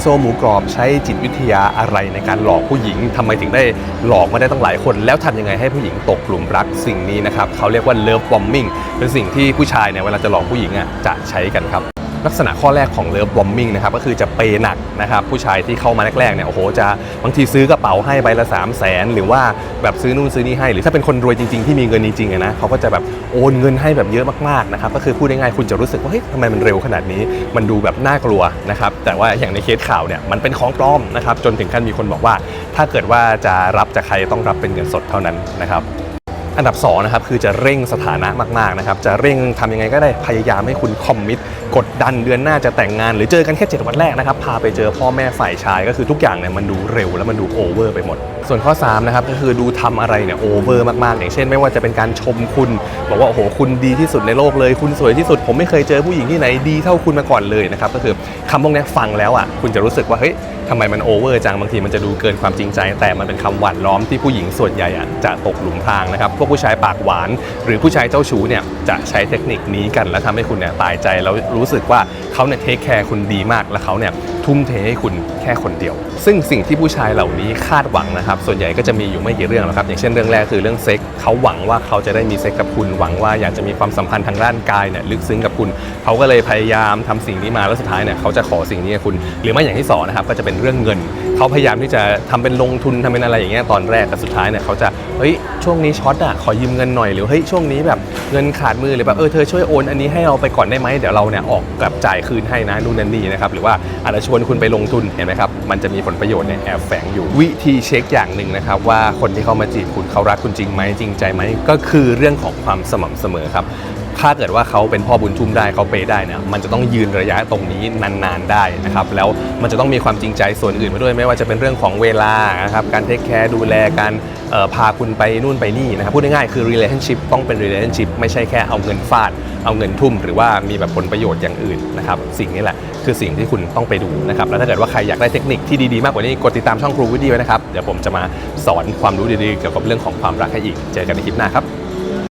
โซหมูกรอบใช้จิตวิทยาอะไรในการหลอกผู้หญิงทำไมถึงได้หลอกมาได้ตั้งหลายคน แล้วทำยังไงให้ผู้หญิงตกหลุมรักสิ่งนี้นะครับเขาเรียกว่าเลิฟบอมบิงเป็นสิ่งที่ผู้ชายเนี่ยเวลาจะหลอกผู้หญิงอะจะใช้กันครับ ลักษณะข้อแรกของเลิฟบอมบิงนะครับก็คือจะเปยหนักนะครับผู้ชายที่เข้ามาแรกๆเนี่ยโอ้โหจะบางทีซื้อกระเป๋าให้ใบละ 3 0 0แสนหรือว่าแบบซื้อนู่นซื้อนี่ให้ หรือถ้าเป็นคนรวยจริงๆที่มีเงินจริงๆนะเขาก็จะแบบโอนเงินให้แบบเยอะมากๆนะครับก็คือพูดง่ายๆคุณจะรู้สึกว่าเฮ้ยทำไมมันเร็วขนาดนี้ มันดูแบบน่ากลัวนะครับแต่ว่าอย่างในเคสข่าวเนี่ยมันเป็นของปลอมนะครับจนถึงขั้นมีคนบอกว่า ถ้าเกิดว่าจะรับจากใครต้องรับเป็นเงินสดเท่านั้นนะครับ อันดับ2นะครับคือจะเร่งสถานะมากๆนะครับจะเร่งทำยังไงก็ได้พยายามให้คุณคอมมิตกดดันเดือนหน้าจะแต่งงาน หรือเจอกันแค่7วันแรกนะครับพาไปเจอพ่อแม่ฝ่ายชายก็คือทุกอย่างเนี่ยมันดูเร็ว แล้วมันดูโอเวอร์ไปหมด ส่วนข้อ3นะครับก็คือดูทำอะไรเนี่ยโอเวอร์มากๆ อย่างเช่น ไม่ว่าจะเป็นการชมคุณ บอกว่าโอ้โหคุณดีที่สุดในโลกเลย คุณสวยที่สุด ผมไม่เคยเจอผู้หญิงที่ไหนดีเท่าคุณมาก่อนเลยนะครับก็คือคำพวกนี้ฟังแล้วอะคุณจะรู้สึกว่าเฮ้ยทำไมมันโอเวอร์จังบางทีมันจะดูเกินความจริงใจ แต่มันเป็นคำหวานล้อมที่ผู้หญิงส่วนใหญ่อะจะตกหลุมพรางนะครับพวกผู้ชายปากหวาน หรือผู้ชายเจ้าชู้เนี่ยจะใช้เทคนิคนี้กัน แล้วทำให้คุณเนี่ยตายใจแล้วรู้สึกว่าเขาเนี่ยเทคแคร์คุณดีมากและเขาเนี่ย ทุ่มเทให้คุณแค่คนเดียว ซึ่งสิ่งที่ผู้ชายเหล่านี้คาดหวังนะครับ ส่วนใหญ่ก็จะมีอยู่ไม่กี่เรื่องหรอกครับ อย่างเช่นเรื่องแรกคือเรื่องเซ็กเขาหวังว่าเขาจะได้มีเซ็กกับคุณ หวังว่าอยากจะมีความสัมพันธ์ทางร่างกายเนี่ยลึกซึ้งกับคุณ เขาก็เลยพยายามทำสิ่งนี้มาแล้วสุดท้ายเนี่ยเขาจะขอสิ่งนี้กับคุณ หรือไม่อย่างที่สองนะครับก็จะเป็นเรื่องเงิน เขาพยายามที่จะทำเป็นลงทุนทำเป็นอะไรอย่างเงี้ยตอนแรกแต่สุดท้ายเนี่ยเขาจะเฮ้ยช่วงนี้ช็อตอะขอยืมเงินหน่อยหรือเฮ้ยช่วงนี้แบบเงินขาดมือหรือแบบเออเธอช่วยโอนอันนี้ให้เราไปก่อนได้ไหมเดี๋ยวเราเนี่ยออกแบบจ่ายคืนให้นะนู่นนั่นนี่นะครับหรือว่าอาจจะชวนคุณไปลงทุนเห็นไหมครับมันจะมีผลประโยชน์เนี่ยแอบแฝงอยู่วิธีเช็คอย่างหนึ่งนะครับว่าคนที่เข้ามาจีบคุณเขารักคุณจริงไหมจริงใจไหมก็คือเรื่องของความสม่ำเสมอครับ ถ้าเกิดว่าเขาเป็นพ่อบุญทุ่มได้เขาเปย์ได้เนี่ยมันจะต้องยืนระยะตรงนี้นานๆได้นะครับแล้วมันจะต้องมีความจริงใจส่วนอื่นมาด้วยไม่ว่าจะเป็นเรื่องของเวลานะครับการเทคแคร์ดูแลการพาคุณไปนู่นไปนี่นะครับพูดง่ายๆคือ relationship ต้องเป็น relationship ไม่ใช่แค่เอาเงินฟาด เอาเงินทุ่ม หรือว่ามีแบบผลประโยชน์อย่างอื่นนะครับสิ่งนี้แหละคือสิ่งที่คุณต้องไปดูนะครับแล้วถ้าเกิดว่าใครอยากได้เทคนิคที่ดีๆมากกว่านี้กดติดตามช่องครูวิดีไว้นะครับเดี๋ยวผมจะมาสอนความรู้ดีๆเกี่ยวกับเรื่องของความรักให้อีก เจอกันในคลิปหน้าครับ